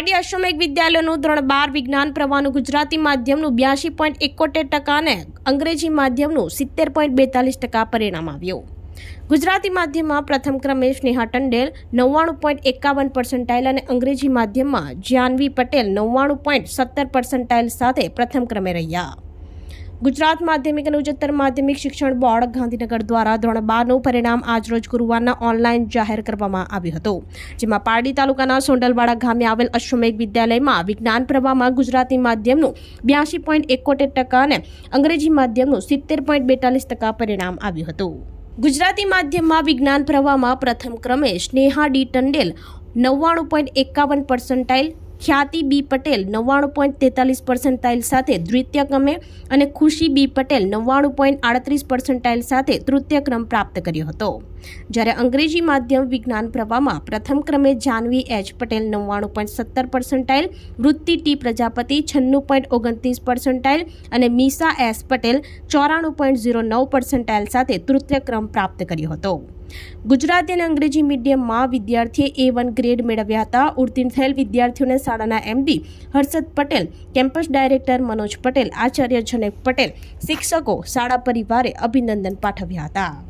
પારડી અશ્વમેઘ વિદ્યાલયનું ધોરણ બાર વિજ્ઞાન પ્રવાહનું ગુજરાતી માધ્યમનું બ્યાસી પોઈન્ટ એકોતેર ટકા અને અંગ્રેજી માધ્યમનું સિત્તેર પોઈન્ટ બેતાલીસ ટકા પરિણામ આવ્યું. ગુજરાતી માધ્યમમાં પ્રથમ ક્રમે સ્નેહા ટંડેલ નવ્વાણું પોઈન્ટ એકાવન પર્સન્ટાઇલ અને અંગ્રેજી માધ્યમમાં જ્યાનવી પટેલ નવ્વાણું પોઈન્ટ સત્તર પર્સન્ટાઇલ સાથે પ્રથમ ક્રમે રહ્યા. ગુજરાત માધ્યમિક અને ઉચ્ચતર માધ્યમિક શિક્ષણ બોર્ડ ગાંધીનગર દ્વારા ધોરણ બારનું પરિણામ આજરોજ ગુરુવારના ઓનલાઈન જાહેર કરવામાં આવ્યું હતું, જેમાં પારડી તાલુકાના સોંડલવાડા ગામે આવેલ અશ્વમેઘ વિદ્યાલયમાં વિજ્ઞાન પ્રવાહમાં ગુજરાતી માધ્યમનું બ્યાસી પોઈન્ટ એકોતેર ટકા અને અંગ્રેજી માધ્યમનું સિત્તેર પોઈન્ટ બેતાલીસ ટકા પરિણામ આવ્યું હતું. ગુજરાતી માધ્યમમાં વિજ્ઞાન પ્રવાહમાં પ્રથમ ક્રમે સ્નેહા ડી ટંડેલ નવ્વાણું પોઈન્ટ એકાવન પર્સન્ટાઇલ ખ્યાતિ બી પટેલ નવ્વાણું પોઈન્ટ તેતાલીસ પર્સન્ટાઇલ સાથે દ્વિતીય ક્રમે અને ખુશી બી પટેલ નવ્વાણું પોઈન્ટ આડત્રીસ પર્સન્ટાઇલ સાથે તૃતીય ક્રમ પ્રાપ્ત કર્યો હતો. જ્યારે અંગ્રેજી માધ્યમ વિજ્ઞાન પ્રવાહમાં પ્રથમ ક્રમે જાનવી એચ પટેલ નવ્વાણું પોઈન્ટ સત્તર પર્સન્ટાઇલ વૃત્તિ ટી પ્રજાપતિ છન્નું પોઈન્ટ ઓગણત્રીસ પર્સન્ટાઇલ અને મીસા એસ પટેલ ચોરાણું પોઈન્ટ ઝીરો નવ પર્સન્ટાઇલ સાથે તૃતીય ક્રમ પ્રાપ્ત કર્યો હતો. ગુજરાતી અને અંગ્રેજી મીડિયમમાં વિદ્યાર્થીએ એ વન ગ્રેડ મેળવ્યા હતા. ઉત્તીર્ણ થયેલ વિદ્યાર્થીઓને શાળાના MD Harshad Patel, campus director Manoj Patel, Acharya Janak Patel, શિક્ષકો, શાળા પરિવારે અભિનંદન પાઠવ્યા હતા.